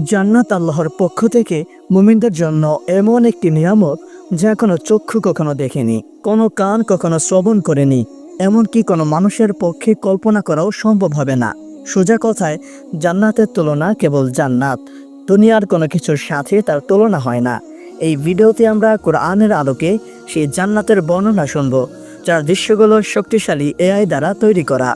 জান্নাত আল্লাহর পক্ষ থেকে মুমিনদের জন্য এমন একটি নিয়ামত যা কোনো চক্ষু কখনো দেখেনি, কোনো কান কখনো শ্রবণ করেনি, এমনকি কোনো মানুষের পক্ষে কল্পনা করাও সম্ভব হবে না। সোজা কথায়, জান্নাতের তুলনা কেবল জান্নাত, দুনিয়ার কোনো কিছুর সাথে তার তুলনা হয় না। এই ভিডিওতে আমরা কোরআনের আলোকে সেই জান্নাতের বর্ণনা শুনব, যার দৃশ্যগুলো শক্তিশালী এআই দ্বারা তৈরি করা।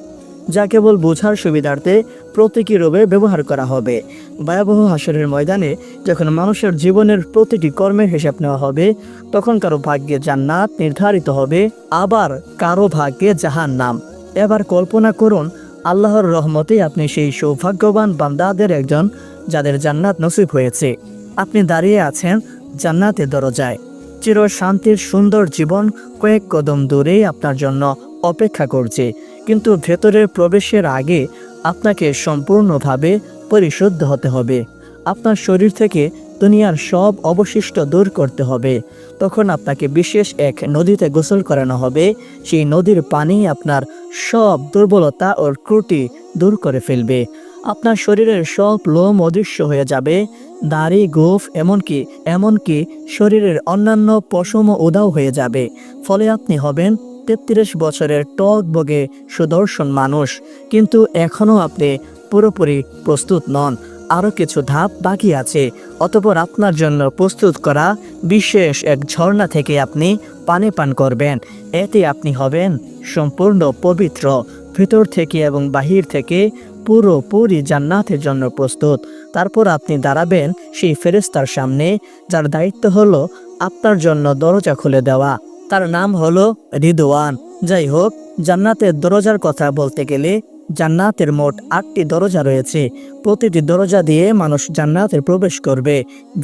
যা কেবল বোঝার সুবিধার্থে প্রতীকী রূপে ব্যবহার করা হবে। ভয়াবহ হাসরের ময়দানে যখন মানুষের জীবনের প্রতিটি কর্মের হিসাব নেওয়া হবে, তখন কারও ভাগ্যে জান্নাত নির্ধারিত হবে, আবার কারও ভাগ্যে জাহান নাম এবার কল্পনা করুন, আল্লাহর রহমতে আপনি সেই সৌভাগ্যবান বান্দাদের একজন যাদের জান্নাত নসিব হয়েছে। আপনি দাঁড়িয়ে আছেন জান্নাতের দরজায়। চির শান্তির সুন্দর জীবন কয়েক কদম দূরেই আপনার জন্য অপেক্ষা করছে। কিন্তু ভেতরে প্রবেশের আগে আপনাকে সম্পূর্ণভাবে পরিশুদ্ধ হতে হবে। আপনার শরীর থেকে দুনিয়ার সব অবশিষ্ট দূর করতে হবে। তখন আপনাকে বিশেষ এক নদীতে গোসল করানো হবে। সেই নদীর পানি আপনার সব দুর্বলতা ও ক্রুটি দূর করে ফেলবে। আপনার শরীরের সব লোম অদৃশ্য হয়ে যাবে। দাড়ি গোফ, এমনকি এমনকি শরীরের অন্যান্য পশমও উদাও হয়ে যাবে। ফলে আপনি হবেন তেত্রিশ বছরের টক বগে সুদর্শন মানুষ। কিন্তু এখনও আপনি পুরোপুরি প্রস্তুত নন। আরও কিছু ধাপ বাকি আছে। অতপর আপনার জন্য প্রস্তুত করা বিশেষ এক ঝর্ণা থেকে আপনি পানি পান করবেন। এতে আপনি হবেন সম্পূর্ণ পবিত্র। ভিতর থেকে এবং বাহির থেকে পুরোপুরি জান্নাতের জন্য প্রস্তুত। তারপর আপনি দাঁড়াবেন সেই ফেরেস্তার সামনে, যার দায়িত্ব হলো আপনার জন্য দরজা খুলে দেওয়া। তার নাম হলো রিদওয়ান। যাই হোক জান্নাতের দরজার কথা বলতে গেলে জান্নাতের মোট আটটি দরজা রয়েছে। প্রতিটি দরজা দিয়ে মানুষ জান্নাতে প্রবেশ করবে।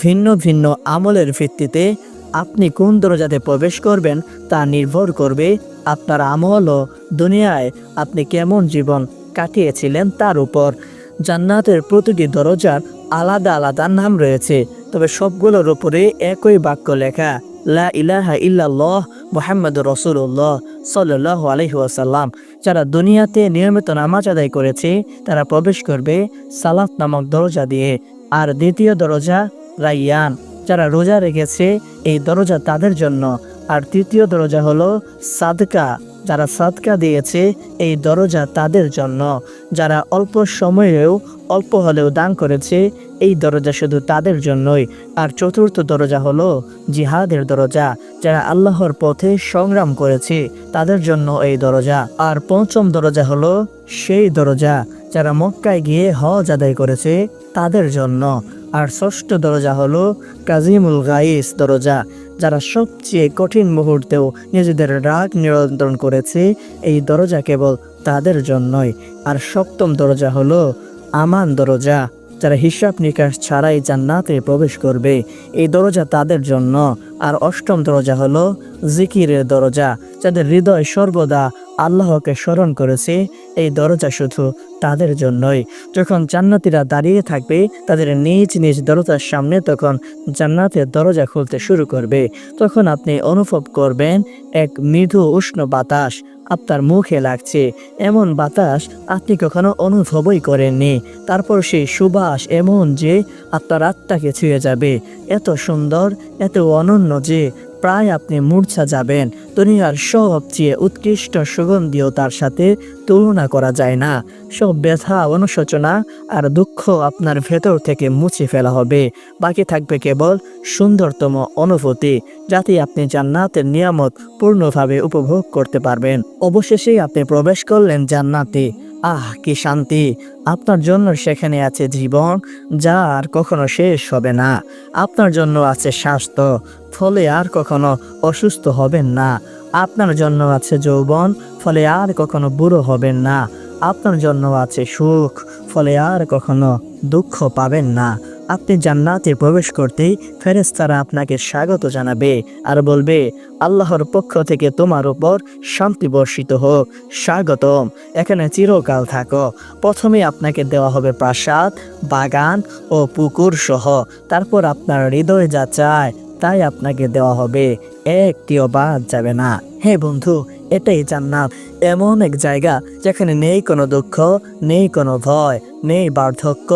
ভিন্ন ভিন্ন আমলের ভিত্তিতে আপনি কোন দরজাতে প্রবেশ করবেন তা নির্ভর করবে আপনার আমল ও দুনিয়ায় আপনি কেমন জীবন কাটিয়েছিলেন তার উপর। জান্নাতের প্রতিটি দরজার আলাদা আলাদা নাম রয়েছে, তবে সবগুলোর উপরে একই বাক্য লেখা, লা ইলাহা ইল্লাল্লাহ মোহাম্মদ রসুল্লাহ সাল্লাহ আলহিহাসাল্লাম যারা দুনিয়াতে নিয়মিত নামাজ আদায় করেছে, তারা প্রবেশ করবে সালাত নামক দরজা দিয়ে। আর দ্বিতীয় দরজা রাইয়ান। যারা রোজা রেখেছে, এই দরজা তাদের জন্য। আর তৃতীয় দরজা হলো সাদকা। যারা সাদকা দিয়েছে এই দরজা তাদের জন্য। যারা অল্প সময়েও অল্প হলেও দান করেছে, এই দরজা শুধু তাদের জন্যই। আর চতুর্থ দরজা হলো জিহাদের দরজা, যারা আল্লাহর পথে সংগ্রাম করেছে, তাদের জন্য এই দরজা। আর পঞ্চম দরজা হলো সেই দরজা, যারা মক্কায় গিয়ে হজ আদায় করেছে, তাদের জন্য। আর ষষ্ঠ দরজা হলো কাজিমুল গাইস দরজা যারা সবচেয়ে কঠিন মুহূর্তেও নিজেদের রাগ নিয়ন্ত্রণ করেছে, এই দরজা কেবল তাদের জন্যই। আর সপ্তম দরজা হলো আমান দরজা, যারা হিসাব নিকাশ ছাড়াই জান্নাতে প্রবেশ করবে। এই দরজা তাদের জন্য। আর অষ্টম দরজা হলো জিকিরের দরজা, যাদের হৃদয় সর্বদা আল্লাহকে স্মরণ করেছে। এই দরজা শুধু তাদের জন্যই। যখন জান্নাতিরা দাঁড়িয়ে থাকবে, তাদের নিজ নিজ দরজার সামনে তখন জান্নাতের দরজা খুলতে শুরু করবে। তখন আপনি অনুভব করবেন এক মৃদু উষ্ণ বাতাস আপনার মুখে লাগছে। এমন বাতাস আপনি কখনো অনুভবই করেননি। তারপর সেই সুবাস এমন যে আপনার আত্মাকে ছুঁয়ে যাবে। এত সুন্দর, এত অনন্য যে প্রায় আপনি মূর্ছা যাবেন। দুনিয়ার সবচেয়ে উৎকৃষ্ট সুগন্ধিও তার সাথে তুলনা করা যায় না। সব ব্যথা, অনুশোচনা আর দুঃখ আপনার ভেতর থেকে মুছে ফেলা হবে। বাকি থাকবে কেবল সুন্দরতম অনুভূতি যাতে আপনি জান্নাতের নিয়ামত পূর্ণভাবে উপভোগ করতে পারবেন। অবশেষেই আপনি প্রবেশ করলেন জান্নাতে। আহ, কি শান্তি। আপনার জন্য সেখানে আছে জীবন, যা আর কখনো শেষ হবে না। আপনার জন্য আছে স্বাস্থ্য, ফলে আর কখনো অসুস্থ হবেন না। আপনার জন্য আছে যৌবন, ফলে আর কখনো বুড়ো হবেন না। আপনার জন্য আছে সুখ, ফলে আর কখনো দুঃখ পাবেন না। আপনি জান্নাতে প্রবেশ করতেই ফেরেস্তারা আপনাকে স্বাগত জানাবে আর বলবে, আল্লাহর পক্ষ থেকে তোমার উপর শান্তি বর্ষিত হোক, স্বাগতম। এখানে চিরকাল থাকো। প্রথমে আপনাকে দেওয়া হবে প্রাসাদ, বাগান ও পুকুর সহ। তারপর আপনার হৃদয় যা চায় তাই আপনাকে দেওয়া হবে। একটিও বাদ যাবে না। হে বন্ধু, এটাই জান্নাত। এমন এক জায়গা যেখানে নেই কোনো দুঃখ, নেই কোনো ভয়, নেই বার্ধক্য,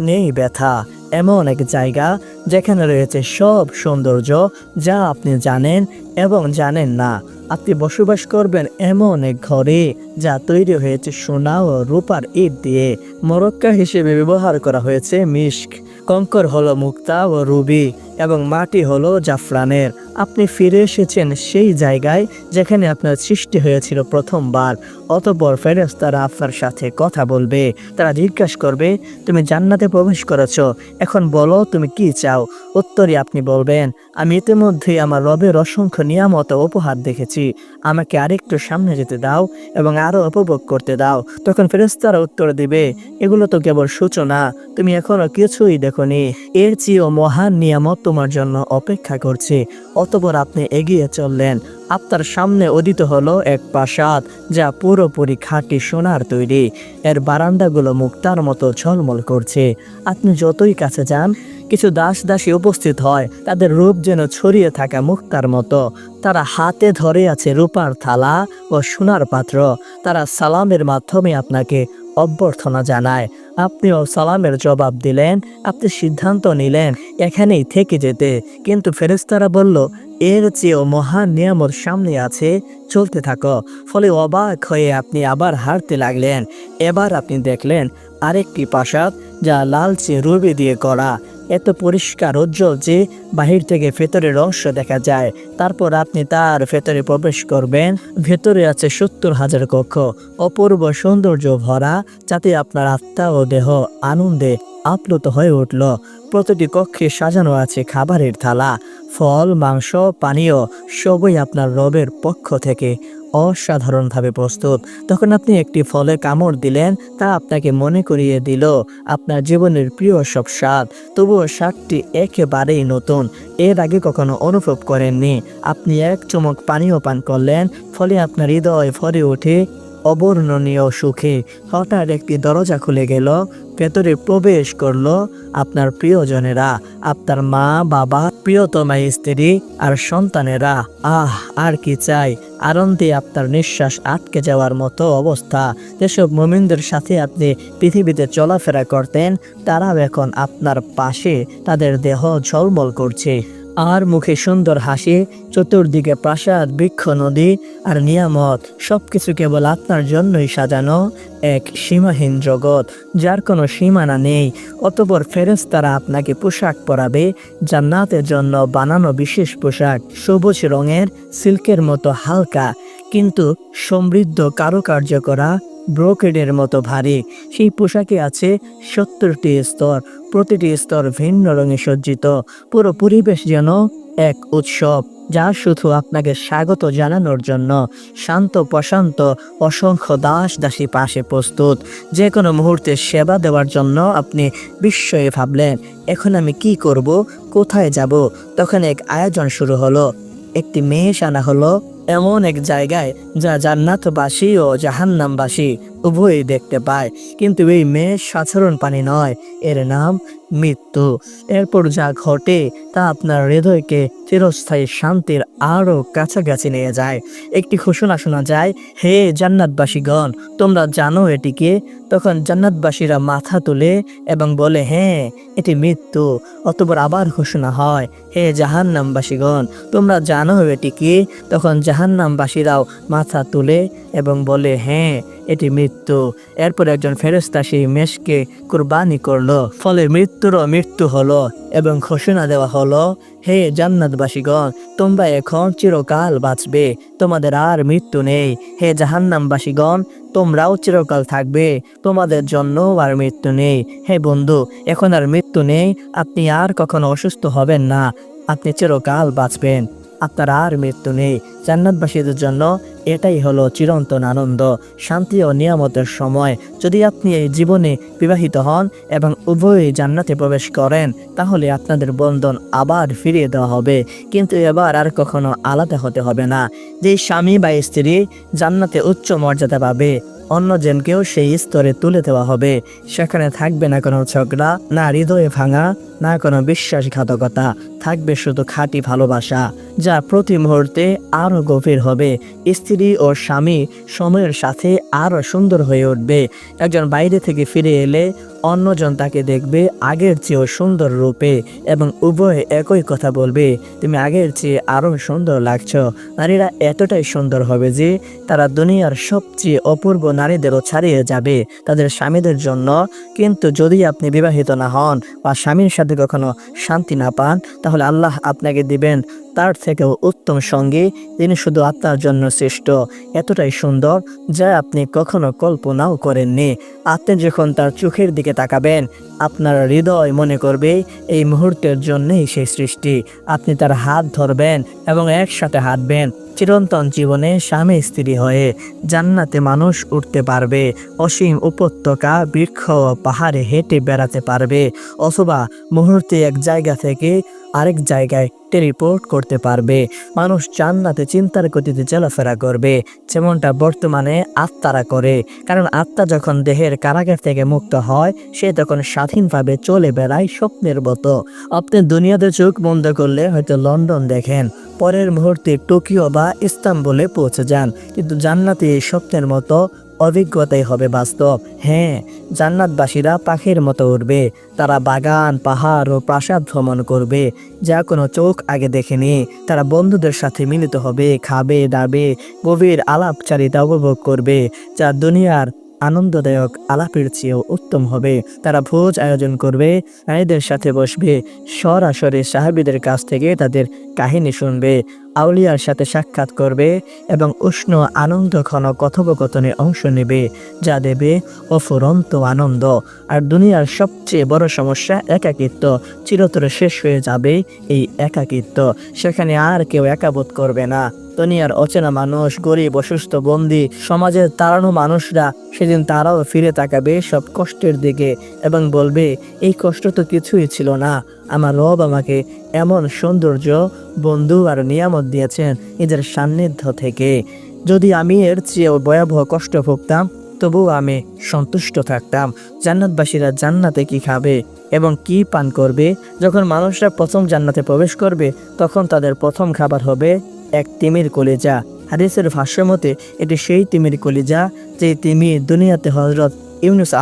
নেই ব্যথা। এমন এক জায়গা যেখানে রয়েছে সব সৌন্দর্য যা আপনি জানেন এবং জানেন না। আপনি বসবাস করবেন এমন এক ঘরে যা তৈরি হয়েছে সোনা ও রূপার ইট দিয়ে। মরক্কা হিসেবে ব্যবহার করা হয়েছে মিস্ক কঙ্কর হলো মুক্তা ও রুবি। এবং মাটি হলো জাফরানের। আপনি ফিরে এসেছেন সেই জায়গায় যেখানে আপনার সৃষ্টি হয়েছিল প্রথমবার। অতপর ফেরেশতারা আপনার সাথে কথা বলবে। তারা জিজ্ঞাসা করবে, তুমি জান্নাতে প্রবেশ করেছ? এখন বলো, তুমি কি চাও? উত্তরে আপনি বলবেন, আমি ইতিমধ্যেই আমার রবের অসংখ্য নিয়ামত উপহার দেখেছি। আমাকে আরেকটু সামনে যেতে দাও এবং আরও উপভোগ করতে দাও। তখন ফেরেশতারা উত্তর দিবে, এগুলো তো কেবল সূচনা। তুমি এখনও কিছুই দেখোনি। এর চেয়েও মহান নিয়ামত তোমার জন্য অপেক্ষা করছে। অতপর আপনি এগিয়ে চললেন। আপনার সামনে উদিত হলো এক প্রাসাদ, যা পুরোপুরি খাঁটি সোনার তৈরি। এর বারান্দাগুলো মুক্তার মতো ঝলমল করছে। আপনি যতই কাছে যান, কিছু দাস দাসী উপস্থিত হয়, তাদের রূপ যেন ছড়িয়ে থাকা মুক্তার মতো। তারা হাতে ধরে আছে রূপার থালা ও সোনার পাত্র। তারা সালামের মাধ্যমে আপনাকে অভ্যর্থনা জানায়। আপনিও সালামের জবাব দিলেন, আপনি সিদ্ধান্ত নিলেন এখানেই থেকে যেতে। কিন্তু ফেরেস্তারা বলল, এর চেয়েও মহান নিয়ামত সামনে আছে, চলতে থাকো। ফলে অবাক হয়ে আপনি আবার হারতে লাগলেন। এবার আপনি দেখলেন আরেকটি প্রাসাদ যা লালচে রুবি দিয়ে করা এত পরিষ্কার উজ্জ্বল যে বাহির থেকে ভেতরের অংশ দেখা যায়। তারপর আপনি তার ভেতরে প্রবেশ করবেন। ভেতরে আছে সত্তর হাজার কক্ষ। অপূর্ব সৌন্দর্য ভরা, যাতে আপনার আত্মা ও দেহ আনন্দে আপ্লুত হয়ে উঠল। প্রতিটি কক্ষে সাজানো আছে খাবারের থালা। ফল, মাংস, পানীয়, সবই আপনার রবের পক্ষ থেকে। অসাধারণভাবে প্রস্তুত। তখন আপনি একটি ফলে কামড় দিলেন, তা আপনাকে মনে করিয়ে দিল আপনার জীবনের প্রিয় সব স্বাদ। তবুও স্বাদটি একেবারেই নতুন। এর আগে কখনো অনুভব করেননি। আপনি এক চমক পানীয় পান করলেন, ফলে আপনার হৃদয় ভরে ওঠে অবর্ণনীয় সুখে হঠাৎ একটি দরজা খুলে গেল, ভেতরে প্রবেশ করল আপনার প্রিয়জনেরা, আপনার মা, বাবা, প্রিয়তমা স্ত্রী আর সন্তানেরা। আহ, আর কি চাই? আনন্দে আপনার নিঃশ্বাস আটকে যাওয়ার মতো অবস্থা। যেসব মোমিনদের সাথে আপনি পৃথিবীতে চলাফেরা করতেন, তারাও এখন আপনার পাশে, তাদের দেহ ঝলমল করছে। আর মুখে সুন্দর হাসি, চতুর্দিকে প্রাসাদ, বৃক্ষ, নদী আর নিয়ামত, সবকিছু কেবল আপনার জন্যই সাজানো এক সীমাহীন জগৎ, যার কোনো সীমানা নেই। অতপর ফেরেশতারা আপনাকে পোশাক পরাবে, জান্নাতের জন্য বানানো বিশেষ পোশাক, সবুজ রঙের, সিল্কের মতো হালকা, কিন্তু সমৃদ্ধ কারুকার্য করা ব্রোকেডের মতো ভারী। সেই পোশাকে আছে সত্তরটি স্তর, প্রতিটি স্তর ভিন্ন রঙে সজ্জিত। পুরো পরিবেশ যেন এক উৎসব, যা শুধু আপনাকে স্বাগত জানানোর জন্য। শান্ত প্রশান্ত, অসংখ্য দাস দাসী পাশে প্রস্তুত। যে কোনো মুহূর্তে সেবা দেওয়ার জন্য আপনি বিস্ময়ে ভাবলেন, এখন আমি কি করব? কোথায় যাব? তখন এক আয়োজন শুরু হলো। একটি মেষ আনা হলো। এমন এক জায়গায় যা জান্নাতবাসী ও জাহান্নামবাসী উভয়ই দেখতে পায়। কিন্তু এই মেষ সাধারণ পানি নয়, এর নাম মৃত্যু। এরপর যা ঘটে, তা আপনার হৃদয়কে চিরস্থায়ী শান্তির আরও কাছাকাছি নিয়ে যায়। একটি ঘোষণা শোনা যায়, হে জান্নাতবাসীগণ, তোমরা জানো এটিকে? তখন জান্নাতবাসীরা মাথা তুলে এবং বলে হ্যাঁ এটি মৃত্যু। অতপর আবার ঘোষণা হয়, হে জাহান্নামবাসীগণ, তোমরা জানো এটিকে? তখন জাহান্নামবাসীরাও মাথা তুলে এবং বলে হ্যাঁ এটি মৃত্যু। এরপর একজন ফেরেস্তা সেই মেষকে কুরবানি করল। ফলে মৃত্যুরও মৃত্যু হলো এবং ঘোষণা দেওয়া হলো, হে জান্নাতবাসীগণ, তোমরা এখন চিরকাল বাঁচবে। তোমাদের আর মৃত্যু নেই। হে জাহান্নামবাসীগণ, তোমরাও চিরকাল থাকবে। তোমাদের জন্য আর মৃত্যু নেই। হে বন্ধু, এখন আর মৃত্যু নেই। আপনি আর কখনো অসুস্থ হবেন না। আপনি চিরকাল বাঁচবেন। আপনার আর মৃত্যু নেই। জান্নাতবাসীদের জন্য এটাই হলো চিরন্তন আনন্দ, শান্তি ও নিয়ামতের সময়। যদি আপনি এই জীবনে বিবাহিত হন এবং উভয়ই জান্নাতে প্রবেশ করেন, তাহলে আপনাদের বন্ধন আবার ফিরিয়ে দেওয়া হবে। কিন্তু এবার আর কখনো আলাদা হতে হবে না। যে স্বামী বা স্ত্রী জান্নাতে উচ্চ মর্যাদা পাবে, অন্য জনকেও সেই স্তরে তুলে দেওয়া হবে। সেখানে থাকবে না কোনো ঝগড়া, না হৃদয়ে ভাঙা না কোনো বিশ্বাসঘাতকতা, থাকবে শুধু খাঁটি ভালোবাসা, যা প্রতি মুহূর্তে আরও গভীর হবে। স্ত্রী ও স্বামী সময়ের সাথে আরও সুন্দর হয়ে উঠবে। একজন বাইরে থেকে ফিরে এলে অন্যজন তাকে দেখবে আগের চেয়েও সুন্দর রূপে এবং উভয়ে একই কথা বলবে, তুমি আগের চেয়ে আরও সুন্দর লাগছ। নারীরা এতটাই সুন্দর হবে যে তারা দুনিয়ার সবচেয়ে অপূর্ব নারীদেরও ছাড়িয়ে যাবে। তাদের স্বামীদের জন্য কিন্তু যদি আপনি বিবাহিত না হন বা স্বামীর সাথে কখনো শান্তি না পান তাহলে আল্লাহ আপনাকে দিবেন। তার থেকেও উত্তম সঙ্গী, তিনি শুধু আপনার জন্য শ্রেষ্ঠ এতটাই সুন্দর, যা আপনি কখনো কল্পনাও করেননি। আপনি যখন তার চোখের দিকে তাকাবেন, আপনার হৃদয় মনে করবে, এই মুহূর্তের জন্যই সেই সৃষ্টি। আপনি তার হাত ধরবেন এবং একসাথে হাঁটবেন। চিরন্তন জীবনে স্বামী স্ত্রী হয়ে জান্নাতে মানুষ উঠতে পারবে, অসীম উপত্যকা, বৃক্ষ পাহাড়ে হেঁটে বেড়াতে পারবে, অথবা মুহূর্তে এক জায়গা থেকে আরেক জায়গায় টেলিপোর্ট করতে পারবে। মানুষ জান্নাতে চিন্তার গতিতে চলাফেরা করবে। যেমনটা বর্তমানে আত্মারা করে। কারণ আত্মা যখন দেহের কারাগার থেকে মুক্ত হয়, সে তখন স্বাধীনভাবে চলে বেড়ায় স্বপ্নের মতো। আপনি দুনিয়াতে চোখ বন্ধ করলে হয়তো লন্ডন দেখেন, পরের মুহূর্তে টোকিও বা ইস্তাম্বুলে পৌঁছে যান। কিন্তু জান্নাতে এই স্বপ্নের মতো অভিজ্ঞতাই হবে বাস্তব। হ্যাঁ জান্নাতবাসীরা পাখির মতো উঠবে তারা বাগান, পাহাড় ও প্রাসাদ ভ্রমণ করবে। যা কোনো চোখ আগে দেখেনি। তারা বন্ধুদের সাথে মিলিত হবে, খাবে, দাবে, গভীর আলাপচারিতা উপভোগ করবে, যা দুনিয়ার আনন্দদায়ক আলাপের চেয়েও উত্তম হবে। তারা ভোজ আয়োজন করবে, নারীদের সাথে বসবে, সরাসরি সাহাবিদের কাছ থেকে তাদের কাহিনী শুনবে। আউলিয়ার সাথে সাক্ষাৎ করবে এবং উষ্ণ, আনন্দ, ঘন কথোপকথনে অংশ নেবে, যা দেবে অফুরন্ত আনন্দ। আর দুনিয়ার সবচেয়ে বড় সমস্যা একাকিত্ব। চিরতরে শেষ হয়ে যাবে এই একাকিত্ব। সেখানে আর কেউ একাবোধ করবে না। দুনিয়ার অচেনা মানুষ, গরিব, অসুস্থ, বন্দি, সমাজের তাড়ানো মানুষরা সেদিন তারাও ফিরে তাকাবে সব কষ্টের দিকে এবং বলবে, এই কষ্ট তো কিছুই ছিল না। আমার রব আমাকে এমন সৌন্দর্য, বন্ধু আর নিয়ামত দিয়েছেন এদের সান্নিধ্য থেকে। যদি আমি এর চেয়েও ভয়াবহ কষ্ট ভুগতাম, তবুও আমি সন্তুষ্ট থাকতাম। জান্নাতবাসীরা জান্নাতে কি খাবে এবং কি পান করবে? যখন মানুষরা প্রথম জান্নাতে প্রবেশ করবে, তখন তাদের প্রথম খাবার হবে এক তিমির কলিজা। হাদিসের ভাষ্যমতে এটি সেই তিমির কলিজা যে তিমি দুনিয়াতে হজরত ইউনুস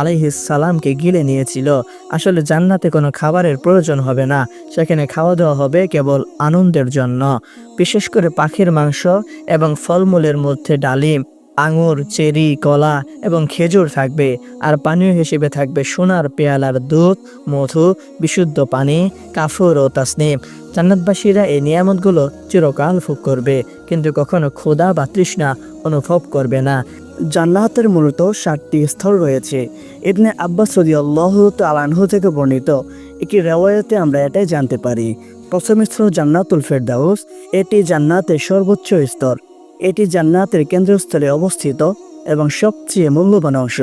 সালামকে গিলে নিয়েছিল। আসলে জান্নাতে কোনো খাবারের প্রয়োজন হবে না। সেখানে খাওয়া দাওয়া হবে কেবল আনন্দের জন্য। বিশেষ করে পাখির মাংস এবং ফলমূলের মধ্যে ডালিম, আঙুর, চেরি, কলা এবং খেজুর থাকবে। আর পানীয় হিসেবে থাকবে সোনার পেয়ালার দুধ, মধু, বিশুদ্ধ পানি, কাফুর ও তাসনিম। জান্নাতবাসীরা এই নিয়ামতগুলো চিরকাল ভোগ করবে, কিন্তু কখনো ক্ষুধা বা তৃষ্ণা অনুভব করবে না। জান্নাতের মূলত সাতটি স্তর রয়েছে। ইবনে আব্বাস সদি আল্লাহ তালানহু থেকে বর্ণিত। একটি রেওয়ায়তে আমরা এটাই জানতে পারি। প্রথম স্তর জান্নাতুল ফেরদাউস। এটি জান্নাতের সর্বোচ্চ স্তর। এটি জান্নাতের কেন্দ্রস্থলে অবস্থিত এবং সবচেয়ে মূল্যবান অংশ।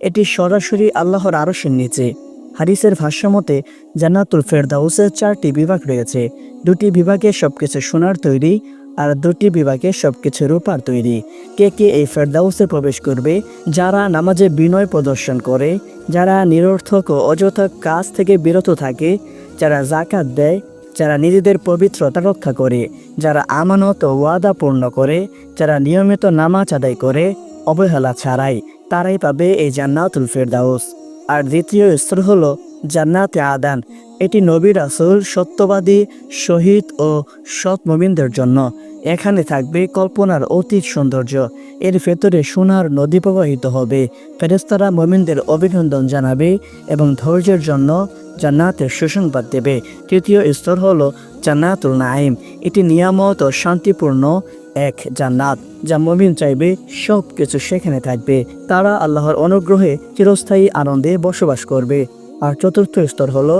এটি সরাসরি আল্লাহর আরশের নিচে। হাদিসের ভাষ্যমতে, জান্নাতুল ফেরদাউসের চারটি বিভাগ রয়েছে। দুটি বিভাগে সবকিছু সোনার তৈরি আর দুটি বিভাগে সবকিছু রূপার তৈরি। কে কে এই ফেরদাউসে প্রবেশ করবে? যারা নামাজে বিনয় প্রদর্শন করে, যারা নিরর্থক ও অযথা কাজ থেকে বিরত থাকে, যারা জাকাত দেয়, যারা নিজেদের পবিত্রতা রক্ষা করে, যারা আমানত ও ওয়াদা পূর্ণ করে, যারা নিয়মিত নামাজ আদায় করে, অবহেলা ছাড়াই, তারাই পাবে এই জান্নাতুল ফেরদাউস। আর দ্বিতীয় স্তর হল জান্নাতে আদান। এটি নবী রাসুল, সত্যবাদী, শহীদ ও সৎ মমিনদের জন্য। এখানে থাকবে কল্পনার অতীত সৌন্দর্য। এর ভেতরে সোনার নদী প্রবাহিত হবে। ফেরেস্তারা মমিনদের অভিনন্দন জানাবে এবং ধৈর্যের জন্য জান্নাতের সুসংবাদ দেবে। তৃতীয় স্তর হলো জান্নাতুল নাইম এটি নিয়ামত ও শান্তিপূর্ণ এক জান্নাত, যা মমিন চাইবে সব কিছু সেখানে থাকবে। তারা আল্লাহর অনুগ্রহে চিরস্থায়ী আনন্দে বসবাস করবে। আর চতুর্থ স্তর হলো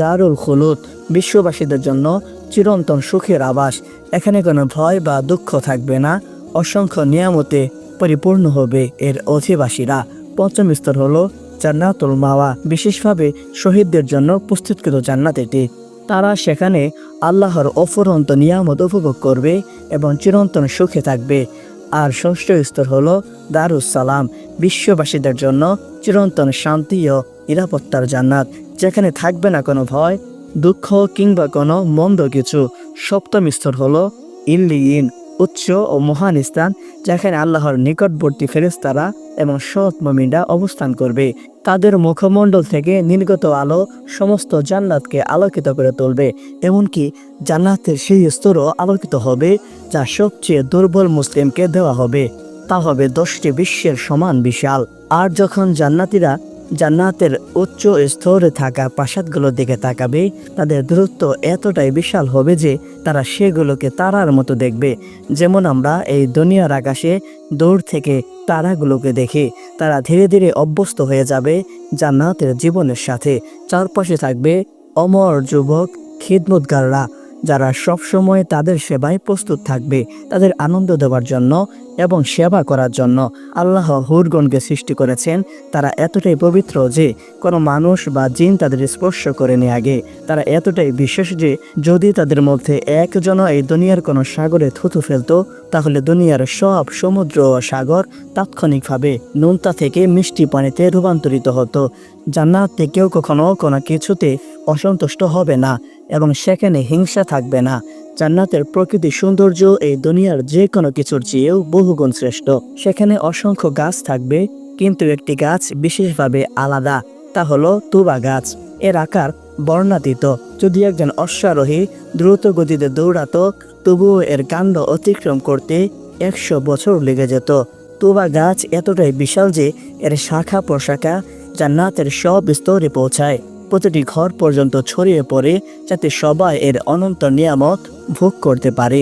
দারুল খুলুদ, বিশ্ববাসীদের জন্য চিরন্তন সুখের আবাস। এখানে কোনো ভয় বা দুঃখ থাকবে না। অসংখ্য নিয়ামতে পরিপূর্ণ হবে এর অধিবাসীরা। পঞ্চম স্তর হলো জান্নাতুল মাওয়া বিশেষভাবে শহীদদের জন্য প্রস্তুতকৃত জান্নাত এটি। তারা সেখানে আল্লাহর অফুরন্ত নিয়ামত উপভোগ করবে এবং চিরন্তন সুখে থাকবে। আর ষষ্ঠ স্তর হল দারুস সালাম বিশ্ববাসীদের জন্য চিরন্তন শান্তি ও নিরাপত্তার জান্নাত। যেখানে থাকবে না কোনো ভয়, দুঃখ কিংবা কোনো মন্দ কিছু। সপ্তম স্তর হলো ইল্লিয়িন উচ্চ ও মহান স্থান যেখানে আল্লাহর নিকটবর্তী ফেরেস্তারা এবং সৎ মমিনরা অবস্থান করবে। তাদের মুখমণ্ডল থেকে নির্গত আলো সমস্ত জান্নাতকে আলোকিত করে তুলবে, এমনকি জান্নাতের সেই স্তরও আলোকিত হবে যা সবচেয়ে দুর্বল মুসলিমকে দেওয়া হবে। তা হবে দশটি বিশ্বের সমান বিশাল। আর যখন জান্নাতিরা জান্নাতের উচ্চ স্তরে থাকা প্রাসাদগুলোর দিকে তাকাবে, তাদের দূরত্ব এতটাই বিশাল হবে যে তারা সেগুলোকে তারার মতো দেখবে। যেমন আমরা এই দুনিয়ার আকাশে দূর থেকে তারাগুলোকে দেখি, তারা ধীরে ধীরে অভ্যস্ত হয়ে যাবে জান্নাতের জীবনের সাথে। চারপাশে থাকবে অমর যুবক, খিদমতগাররা যারা সবসময় তাদের সেবায় প্রস্তুত থাকবে, তাদের আনন্দ দেওয়ার জন্য এবং সেবা করার জন্য আল্লাহ হুরগণকে সৃষ্টি করেছেন। তারা এতটাই পবিত্র যে কোনো মানুষ বা জিন তাদের স্পর্শ করে করেনি আগে। তারা এতটাই বিশেষ যে যদি তাদের মধ্যে একজনও এই দুনিয়ার কোনো সাগরে থুতু ফেলতো, তাহলে দুনিয়ার সব সমুদ্র ও সাগর তাৎক্ষণিকভাবে নোনতা থেকে মিষ্টি পানিতে রূপান্তরিত হতো। জান্নাতে কেউ কখনো কোনো কিছুতে অসন্তুষ্ট হবে না। এবং সেখানে হিংসা থাকবে না। জান্নাতের প্রকৃতি সৌন্দর্য এই দুনিয়ার যে কোনো কিছুর চেয়েও বহুগুণ শ্রেষ্ঠ। সেখানে অসংখ্য গাছ থাকবে, কিন্তু একটি গাছ বিশেষভাবে আলাদা, তা হলো তুবা গাছ। এর আকার বর্ণাতীত। যদি একজন অশ্বারোহী দ্রুত গতিতে দৌড়াত, তবুও এর কাণ্ড অতিক্রম করতে একশো বছর লেগে যেত। তুবা গাছ এতটাই বিশাল যে, এর শাখা প্রশাখা জান্নাতের সব স্তরে পৌঁছায়। প্রতিটি ঘর পর্যন্ত ছড়িয়ে পড়ে যাতে সবাই এর অনন্ত নিয়ামত ভোগ করতে পারে।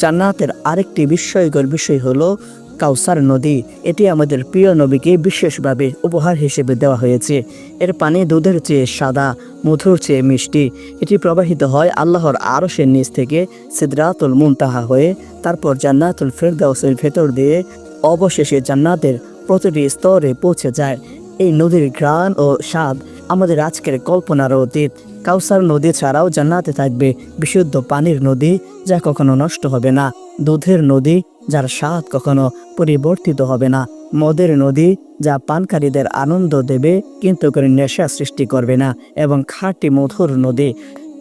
জান্নাতের আরেকটি বিস্ময়কর বিষয় হলো কাউসার নদী। এটি আমাদের প্রিয় নবীকে বিশেষভাবে উপহার হিসেবে দেওয়া হয়েছে। এর পানি দুধের চেয়ে সাদা, মধুর চেয়ে মিষ্টি। এটি প্রবাহিত হয় আল্লাহর আরশের নিচ থেকে সিদরাতুল মুনতাহা হয়ে, তারপর জান্নাতুল ফেরদাউসের ভেতর দিয়ে অবশেষে জান্নাতের প্রতিটি স্তরে পৌঁছে যায়। এই নদীর ঘ্রাণ ও স্বাদ আমাদের আজকের কল্পনার অতীত। কাউসার নদী ছাড়াও জান্নাতে থাকবে বিশুদ্ধ পানির নদী, যা কখনো নষ্ট হবে না। দুধের নদী, যার স্বাদ কখনো পরিবর্তিত হবে না। মদের নদী, যা পানকারীদের আনন্দ দেবে, কিন্তু করে নেশা সৃষ্টি করবে না। এবং খাঁটি মধুর নদী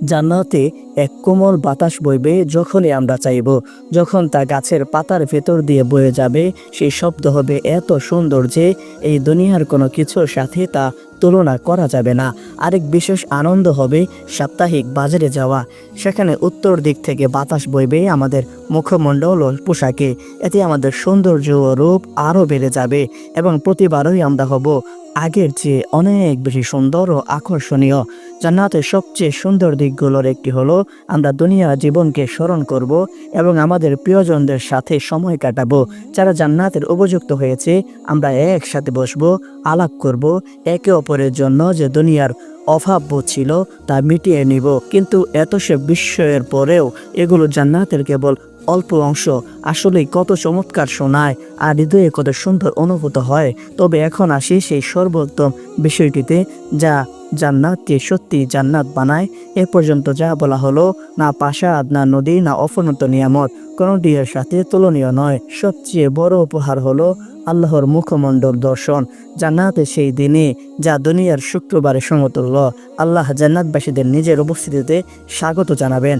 জান্নাতে এক কোমল বাতাস বইবে যখনই আমরা চাইব। যখন তা গাছের পাতার ভেতর দিয়ে বয়ে যাবে সেই শব্দ হবে এত সুন্দর যে এই দুনিয়ার কোনো কিছুর সাথে তা তুলনা করা যাবে না। আরেক বিশেষ আনন্দ হবে সাপ্তাহিক বাজারে যাওয়া। সেখানে উত্তর দিক থেকে বাতাস বইবে আমাদের মুখমণ্ডল ও পোশাকে। এতে আমাদের সৌন্দর্য ও রূপ আরও বেড়ে যাবে এবং প্রতিবারই আমরা হব আগের চেয়ে অনেক বেশি সুন্দর ও আকর্ষণীয়। জান্নাতের সবচেয়ে সুন্দর দিকগুলোর একটি হলো, আমরা দুনিয়া জীবনকে স্মরণ করব এবং আমাদের প্রিয়জনদের সাথে সময় কাটাবো। যারা জান্নাতের উপযুক্ত হয়েছে, আমরা একসাথে বসবো, আলাপ করব, একে অপরের জন্য যে দুনিয়ার অভাব ছিল তা মিটিয়ে নিব। কিন্তু এত সে বিস্ময়ের পরেও এগুলো জান্নাতের কেবল অল্প অংশ। আসলেই কত চমৎকার শোনায় আর হৃদয়ে কত সুন্দর অনুভূত হয়। তবে এখন আসি সেই সর্বোত্তম বিষয়টিতে যা জান্নাতকে সত্যি জান্নাত বানায়। এ পর্যন্ত যা বলা হলো, না পাশাদ না নদী, না অফুন্নত নিয়ামত কোনোটি এর সাথে তুলনীয় নয়। সবচেয়ে বড় উপহার হলো আল্লাহর মুখমণ্ডল দর্শন। জান্নাতে সেই দিনে যা দুনিয়ার শুক্রবারে সমতুল্য। আল্লাহ জান্নাতবাসীদের নিজের উপস্থিতিতে স্বাগত জানাবেন।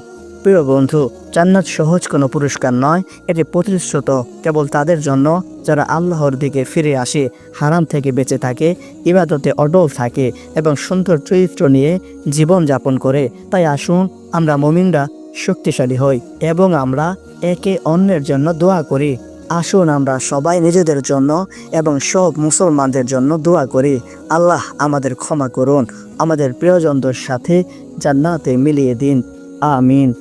প্রিয় বন্ধু, জান্নাত সহজ কোনো পুরস্কার নয়, এটি প্রতিশ্রুত। কেবল তাদের জন্য যারা আল্লাহর দিকে ফিরে আসে, হারাম থেকে বেঁচে থাকে, ইবাদতে অটল থাকে এবং সুন্দর চরিত্র নিয়ে জীবন যাপন করে। তাই আসুন, আমরা মমিনরা শক্তিশালী হই এবং আমরা একে অন্যের জন্য দোয়া করি। আসুন, আমরা সবাই নিজেদের জন্য এবং সব মুসলমানদের জন্য দোয়া করি। আল্লাহ আমাদের ক্ষমা করুন, আমাদের প্রিয়জনদের সাথে জান্নাতে মিলিয়ে দিন। আমিন।